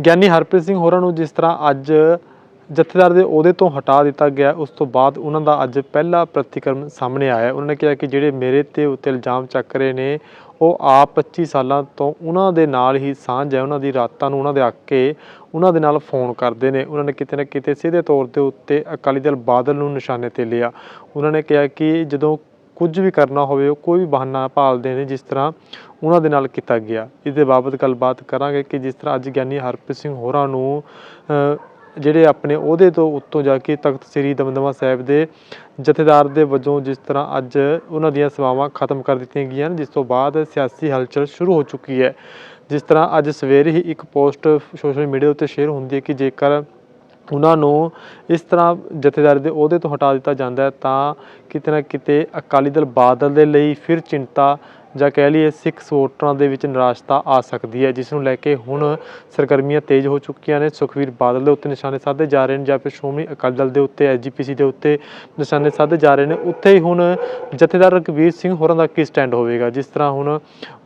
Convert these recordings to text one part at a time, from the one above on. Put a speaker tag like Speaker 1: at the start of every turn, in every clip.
Speaker 1: ਗਿਆਨੀ ਹਰਪ੍ਰੀਤ ਸਿੰਘ ਹੋਰਾਂ ਨੂੰ ਜਿਸ ਤਰ੍ਹਾਂ ਅੱਜ ਜਥੇਦਾਰ ਦੇ ਅਹੁਦੇ ਤੋਂ ਹਟਾ ਦਿੱਤਾ ਗਿਆ, ਉਸ ਤੋਂ ਬਾਅਦ ਉਹਨਾਂ ਦਾ ਅੱਜ ਪਹਿਲਾ ਪ੍ਰਤੀਕਰਮ ਸਾਹਮਣੇ ਆਇਆ ਉਹਨਾਂ ਨੇ ਕਿਹਾ ਕਿ ਜਿਹੜੇ ਮੇਰੇ ਤੇ ਉੱਤੇ ਇਲਜ਼ਾਮ ਚੱਕ ਰਹੇ ਨੇ, ਉਹ ਆਪ 25 ਸਾਲਾਂ ਤੋਂ ਉਹਨਾਂ ਦੇ ਨਾਲ ਹੀ ਸਾਂਝ ਹੈ। ਉਹਨਾਂ ਦੀ ਰਾਤਾਂ ਨੂੰ ਉਹਨਾਂ ਦੇ ਆਕੇ ਉਹਨਾਂ ਦੇ ਨਾਲ ਫੋਨ ਕਰਦੇ ਨੇ। ਉਹਨਾਂ ਨੇ ਕਿਤੇ ਨਾ ਕਿਤੇ ਸਿੱਧੇ ਤੌਰ ਦੇ ਉੱਤੇ ਅਕਾਲੀ ਦਲ ਬਾਦਲ ਨੂੰ ਨਿਸ਼ਾਨੇ ਤੇ ਲਿਆ। ਉਹਨਾਂ ਨੇ ਕਿਹਾ ਕਿ ਜਦੋਂ ਕੁਝ ਵੀ ਕਰਨਾ ਹੋਵੇ, ਉਹ ਕੋਈ ਵੀ ਬਹਾਨਾ ਭਾਲਦੇ ਨੇ ਜਿਸ ਤਰ੍ਹਾਂ ਉਹਨਾਂ ਦੇ ਨਾਲ ਕੀਤਾ ਗਿਆ। ਇਸ ਦੇ ਬਾਬਤ ਗੱਲਬਾਤ ਕਰਾਂਗੇ ਕਿ ਜਿਸ ਤਰ੍ਹਾਂ ਅੱਜ ਗਿਆਨੀ ਹਰਪ੍ਰੀਤ ਸਿੰਘ ਹੋਰਾਂ ਨੂੰ ਜਿਹੜੇ ਆਪਣੇ ਉਹਦੇ ਤੋਂ ਉੱਤੋਂ ਜਾ ਕੇ ਤਖਤ ਸ੍ਰੀ ਦਮਦਮਾ ਸਾਹਿਬ ਦੇ ਜਥੇਦਾਰ ਦੇ ਵਜੋਂ ਜਿਸ ਤਰ੍ਹਾਂ ਅੱਜ ਉਹਨਾਂ ਦੀਆਂ ਸੇਵਾਵਾਂ ਖਤਮ ਕਰ ਦਿੱਤੀਆਂ ਗਈਆਂ ਹਨ ਜਿਸ ਤੋਂ ਬਾਅਦ ਸਿਆਸੀ ਹਲਚਲ ਸ਼ੁਰੂ ਹੋ ਚੁੱਕੀ ਹੈ। ਜਿਸ ਤਰ੍ਹਾਂ ਅੱਜ ਸਵੇਰੇ ਹੀ ਇੱਕ ਪੋਸਟ ਸੋਸ਼ਲ ਮੀਡੀਆ ਉੱਤੇ ਸ਼ੇਅਰ ਹੁੰਦੀ ਹੈ ਕਿ ਜੇਕਰ ਉਹਨਾਂ ਨੂੰ ਇਸ ਤਰ੍ਹਾਂ ਜਥੇਦਾਰੀ ਦੇ ਅਹੁਦੇ ਤੋਂ ਹਟਾ ਦਿੱਤਾ ਜਾਂਦਾ ਤਾਂ ਕਿਤੇ ਨਾ ਕਿਤੇ ਅਕਾਲੀ ਦਲ ਬਾਦਲ ਦੇ ਲਈ ਫਿਰ ਚਿੰਤਾ ਜਾਂ ਕਹਿ ਲਈਏ ਸਿੱਖ ਵੋਟਰਾਂ ਦੇ ਵਿੱਚ ਨਿਰਾਸ਼ਤਾ ਆ ਸਕਦੀ ਹੈ, ਜਿਸ ਨੂੰ ਲੈ ਕੇ ਹੁਣ ਸਰਗਰਮੀਆਂ ਤੇਜ਼ ਹੋ ਚੁੱਕੀਆਂ ਨੇ। ਸੁਖਵੀਰ ਬਾਦਲ ਦੇ ਉੱਤੇ ਨਿਸ਼ਾਨੇ ਸਾਧੇ ਜਾ ਰਹੇ ਨੇ ਜਾਂ ਫਿਰ ਸ਼੍ਰੋਮਣੀ ਅਕਾਲੀ ਦਲ ਦੇ ਉੱਤੇ ਐਸਜੀਪੀਸੀ ਦੇ ਉੱਤੇ ਨਿਸ਼ਾਨੇ ਸਾਧੇ ਜਾ ਰਹੇ ਨੇ। ਉੱਥੇ ਹੀ ਹੁਣ ਜਥੇਦਾਰ ਰਘਵੀਰ ਸਿੰਘ ਹੋਰਾਂ ਦਾ ਕੀ ਸਟੈਂਡ ਹੋਵੇਗਾ? ਜਿਸ ਤਰ੍ਹਾਂ ਹੁਣ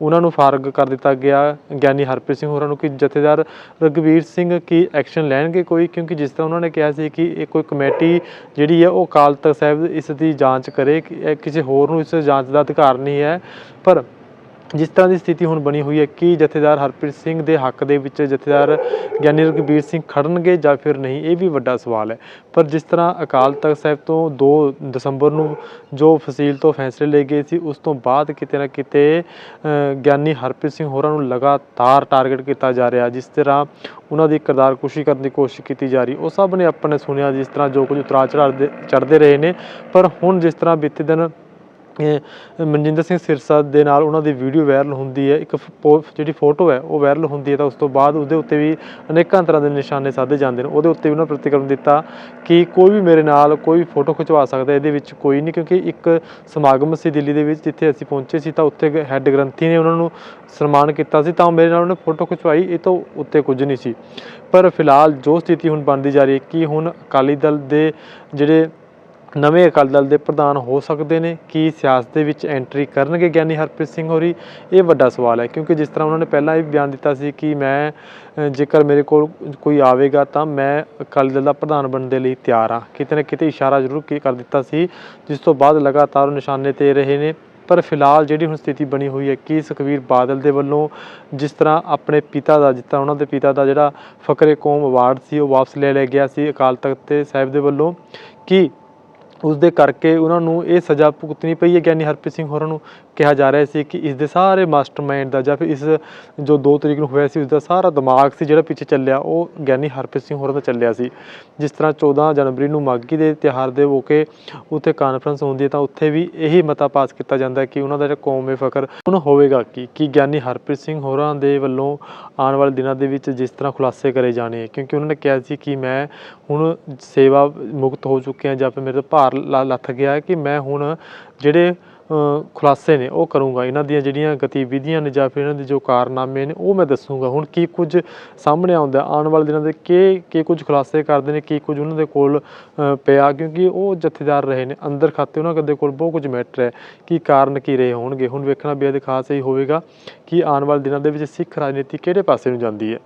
Speaker 1: ਉਹਨਾਂ ਨੂੰ ਫਾਰਗ ਕਰ ਦਿੱਤਾ ਗਿਆ ਗਿਆਨੀ ਹਰਪ੍ਰੀਤ ਸਿੰਘ ਹੋਰਾਂ ਨੂੰ ਕਿ ਜਥੇਦਾਰ ਰਘਵੀਰ ਸਿੰਘ ਕੀ ਐਕਸ਼ਨ ਲੈਣਗੇ ਕੋਈ? ਕਿਉਂਕਿ ਜਿਸ ਤਰ੍ਹਾਂ ਉਹਨਾਂ ਨੇ ਕਿਹਾ ਸੀ ਕਿ ਇਹ ਕੋਈ ਕਮੇਟੀ ਜਿਹੜੀ ਹੈ ਉਹ ਅਕਾਲ ਤਖਤ ਸਾਹਿਬ ਇਸ ਦੀ ਜਾਂਚ ਕਰੇ ਕਿਸੇ ਹੋਰ ਨੂੰ ਇਸ ਜਾਂਚ ਦਾ ਅਧਿਕਾਰ ਨਹੀਂ ਹੈ। ਪਰ ਜਿਸ ਤਰ੍ਹਾਂ ਦੀ ਸਥਿਤੀ ਹੁਣ ਬਣੀ ਹੋਈ ਹੈ, ਕਿ ਜਥੇਦਾਰ ਹਰਪ੍ਰੀਤ ਸਿੰਘ ਦੇ ਹੱਕ ਦੇ ਵਿੱਚ ਜਥੇਦਾਰ ਗਿਆਨੀ ਰਘਬੀਰ ਸਿੰਘ ਖੜਨਗੇ ਜਾਂ ਫਿਰ ਨਹੀਂ, ਇਹ ਵੀ ਵੱਡਾ ਸਵਾਲ ਹੈ। ਪਰ ਜਿਸ ਤਰ੍ਹਾਂ ਅਕਾਲ ਤਖਤ ਸਾਹਿਬ ਤੋਂ 2 ਦਸੰਬਰ ਨੂੰ ਜੋ ਫਸੀਲ ਤੋਂ ਫੈਸਲੇ ਲਏ ਗਏ ਸੀ, ਉਸ ਤੋਂ ਬਾਅਦ ਕਿਤੇ ਨਾ ਕਿਤੇ ਗਿਆਨੀ ਹਰਪ੍ਰੀਤ ਸਿੰਘ ਹੋਰਾਂ ਨੂੰ ਲਗਾਤਾਰ ਟਾਰਗੇਟ ਕੀਤਾ ਜਾ ਰਿਹਾ, ਜਿਸ ਤਰ੍ਹਾਂ ਉਹਨਾਂ ਦੀ ਕਿਰਦਾਰਕੁਸ਼ੀ ਕਰਨ ਦੀ ਕੋਸ਼ਿਸ਼ ਕੀਤੀ ਜਾ ਰਹੀ। ਉਹ ਸਭ ਨੇ ਆਪਣੇ ਸੁਣਿਆ ਜਿਸ ਤਰ੍ਹਾਂ ਜੋ ਕੁਝ ਉਤਰਾਅ ਚੜ੍ਹਾਅ ਚੜ੍ਹਦੇ ਰਹੇ ਨੇ, ਪਰ ਹੁਣ ਜਿਸ ਤਰ੍ਹਾਂ ਬੀਤੇ ਦਿਨ ਮਨਜਿੰਦਰ ਸਿੰਘ ਸਿਰਸਾ ਦੇ ਨਾਲ ਉਹਨਾਂ ਦੀ ਵੀਡੀਓ ਵਾਇਰਲ ਹੁੰਦੀ ਹੈ। ਇੱਕ ਫੋ- ਜਿਹੜੀ ਫੋਟੋ ਹੈ, ਉਹ ਵਾਇਰਲ ਹੁੰਦੀ ਹੈ ਤਾਂ ਉਸ ਤੋਂ ਬਾਅਦ ਉਹਦੇ ਉੱਤੇ ਵੀ ਅਨੇਕਾਂ ਤਰ੍ਹਾਂ ਦੇ ਨਿਸ਼ਾਨੇ ਸਾਧੇ ਜਾਂਦੇ ਨੇ। ਉਹਦੇ ਉੱਤੇ ਵੀ ਉਹਨਾਂ ਪ੍ਰਤੀਕਰਮ ਦਿੱਤਾ ਕਿ ਕੋਈ ਵੀ ਮੇਰੇ ਨਾਲ ਕੋਈ ਵੀ ਫੋਟੋ ਖਿਚਵਾ ਸਕਦਾ ਇਹਦੇ ਵਿੱਚ ਕੋਈ ਨਹੀਂ, ਕਿਉਂਕਿ ਇੱਕ ਸਮਾਗਮ ਸੀ ਦਿੱਲੀ ਦੇ ਵਿੱਚ, ਜਿੱਥੇ ਅਸੀਂ ਪਹੁੰਚੇ ਸੀ ਤਾਂ ਉੱਥੇ ਹੈੱਡ ਗ੍ਰੰਥੀ ਨੇ ਉਹਨਾਂ ਨੂੰ ਸਨਮਾਨ ਕੀਤਾ ਸੀ। ਤਾਂ ਮੇਰੇ ਨਾਲ ਉਹਨੇ ਫੋਟੋ ਖਿਚਵਾਈ, ਇਹ ਤੋਂ ਉੱਤੇ ਕੁਝ ਨਹੀਂ ਸੀ। ਪਰ ਫਿਲਹਾਲ ਜੋ ਸਥਿਤੀ ਹੁਣ ਬਣਦੀ ਜਾ ਰਹੀ ਹੈ ਕਿ ਹੁਣ ਅਕਾਲੀ ਦਲ ਦੇ ਜਿਹੜੇ ਨਵੇਂ ਅਕਾਲੀ ਦਲ ਦੇ ਪ੍ਰਧਾਨ ਹੋ ਸਕਦੇ ਨੇ? ਕੀ ਸਿਆਸਤ ਦੇ ਵਿੱਚ ਐਂਟਰੀ ਕਰਨਗੇ ਗਿਆਨੀ ਹਰਪ੍ਰੀਤ ਸਿੰਘ ਹੋਰੀ? ਇਹ ਵੱਡਾ ਸਵਾਲ ਹੈ, ਕਿਉਂਕਿ ਜਿਸ ਤਰ੍ਹਾਂ ਉਹਨਾਂ ਨੇ ਪਹਿਲਾਂ ਇਹ ਬਿਆਨ ਦਿੱਤਾ ਸੀ ਕਿ ਮੈਂ ਜੇਕਰ ਮੇਰੇ ਕੋਲ ਕੋਈ ਆਵੇਗਾ ਤਾਂ ਮੈਂ ਅਕਾਲੀ ਦਲ ਦਾ ਪ੍ਰਧਾਨ ਬਣਨ ਦੇ ਲਈ ਤਿਆਰ ਹਾਂ। ਕਿਤੇ ਨਾ ਕਿਤੇ ਇਸ਼ਾਰਾ ਜ਼ਰੂਰ ਕੀ ਕਰ ਦਿੱਤਾ ਸੀ, ਜਿਸ ਤੋਂ ਬਾਅਦ ਲਗਾਤਾਰ ਉਹ ਨਿਸ਼ਾਨੇ ਤੇ ਰਹੇ ਨੇ। ਪਰ ਫਿਲਹਾਲ ਜਿਹੜੀ ਹੁਣ ਸਥਿਤੀ ਬਣੀ ਹੋਈ ਹੈ, ਕਿ ਸੁਖਵੀਰ ਬਾਦਲ ਦੇ ਵੱਲੋਂ ਜਿਸ ਤਰ੍ਹਾਂ ਆਪਣੇ ਪਿਤਾ ਦਾ, ਜਿਸ ਉਹਨਾਂ ਦੇ ਪਿਤਾ ਦਾ ਜਿਹੜਾ ਫਕਰੇ ਕੌਮ ਅਵਾਰਡ ਸੀ, ਉਹ ਵਾਪਸ ਲੈ ਲਿਆ ਗਿਆ ਸੀ ਅਕਾਲ ਤਖਤ ਤੇ ਸਾਹਿਬ ਦੇ ਵੱਲੋਂ, ਕਿ ਉਸ ਦੇ ਕਰਕੇ ਉਹਨਾਂ ਨੂੰ ਇਹ ਸਜ਼ਾ ਭੁਗਤਣੀ ਪਈ ਹੈ ਗਿਆਨੀ ਹਰਪ੍ਰੀਤ ਸਿੰਘ ਹੋਰਾਂ ਨੂੰ ਕਿਹਾ ਜਾ ਰਿਹਾ ਸੀ ਕਿ ਇਸ ਦੇ ਸਾਰੇ ਮਾਸਟਰਮਾਈਂਡ ਦਾ ਜਾਂ ਫਿਰ ਇਸ ਜੋ 2 ਤਰੀਕ ਨੂੰ ਹੋਇਆ ਸੀ ਉਸ ਦਾ ਸਾਰਾ ਦਿਮਾਗ ਸੀ ਜਿਹੜਾ ਪਿੱਛੇ ਚੱਲਿਆ, ਉਹ ਗਿਆਨੀ ਹਰਪ੍ਰੀਤ ਸਿੰਘ ਹੋਰਾਂ ਦਾ ਚੱਲਿਆ ਸੀ। ਜਿਸ ਤਰ੍ਹਾਂ 14 ਜਨਵਰੀ ਨੂੰ ਮਾਗੀ ਦੇ ਤਿਉਹਾਰ ਦੇ ਮੌਕੇ ਉੱਥੇ ਕਾਨਫਰੰਸ ਹੁੰਦੀ ਹੈ ਤਾਂ ਉੱਥੇ ਵੀ ਇਹੀ ਮਤਾ ਪਾਸ ਕੀਤਾ ਜਾਂਦਾ ਕਿ ਉਹਨਾਂ ਦਾ ਜਿਹੜਾ ਕੌਮੇ ਫਖਰ, ਹੁਣ ਹੋਵੇਗਾ ਕੀ? ਕਿ ਗਿਆਨੀ ਹਰਪ੍ਰੀਤ ਸਿੰਘ ਹੋਰਾਂ ਦੇ ਵੱਲੋਂ ਆਉਣ ਵਾਲੇ ਦਿਨਾਂ ਦੇ ਵਿੱਚ ਜਿਸ ਤਰ੍ਹਾਂ ਖੁਲਾਸੇ ਕਰੇ ਜਾਣੇ? ਕਿਉਂਕਿ ਉਹਨਾਂ ਨੇ ਕਿਹਾ ਸੀ ਕਿ ਮੈਂ ਹੁਣ ਸੇਵਾ ਮੁਕਤ ਹੋ ਚੁੱਕਿਆ ਜਾਂ ਫਿਰ ਮੇਰੇ ਤੋਂ ਭਾਰ ਲੱਥ ਗਿਆ ਕਿ ਮੈਂ ਹੁਣ ਜਿਹੜੇ ਖੁਲਾਸੇ ਨੇ, ਉਹ ਕਰੂੰਗਾ। ਇਹਨਾਂ ਦੀਆਂ ਜਿਹੜੀਆਂ ਗਤੀਵਿਧੀਆਂ ਨੇ ਜਾਂ ਫਿਰ ਇਹਨਾਂ ਦੇ ਜੋ ਕਾਰਨਾਮੇ ਨੇ, ਉਹ ਮੈਂ ਦੱਸੂੰਗਾ। ਹੁਣ ਕੀ ਕੁਝ ਸਾਹਮਣੇ ਆਉਂਦਾ ਆਉਣ ਵਾਲੇ ਦਿਨਾਂ ਦੇ ਕੀ ਕੀ ਕੁਝ ਖੁਲਾਸੇ ਕਰਦੇ ਨੇ, ਕੀ ਕੁਝ ਉਹਨਾਂ ਦੇ ਕੋਲ ਪਿਆ, ਕਿਉਂਕਿ ਉਹ ਜਥੇਦਾਰ ਰਹੇ ਨੇ। ਅੰਦਰ ਖਾਤੇ ਉਹਨਾਂ ਦੇ ਕੋਲ ਬਹੁਤ ਕੁਝ ਮੈਟਰ ਹੈ ਕੀ ਕਾਰਨ ਕੀ ਰਹੇ ਹੋਣਗੇ। ਹੁਣ ਵੇਖਣਾ ਬੇਅਦ ਖਾਸ ਹੀ ਹੋਵੇਗਾ ਕਿ ਆਉਣ ਵਾਲੇ ਦਿਨਾਂ ਦੇ ਵਿੱਚ ਸਿੱਖ ਰਾਜਨੀਤੀ ਕਿਹੜੇ ਪਾਸੇ ਨੂੰ ਜਾਂਦੀ ਹੈ?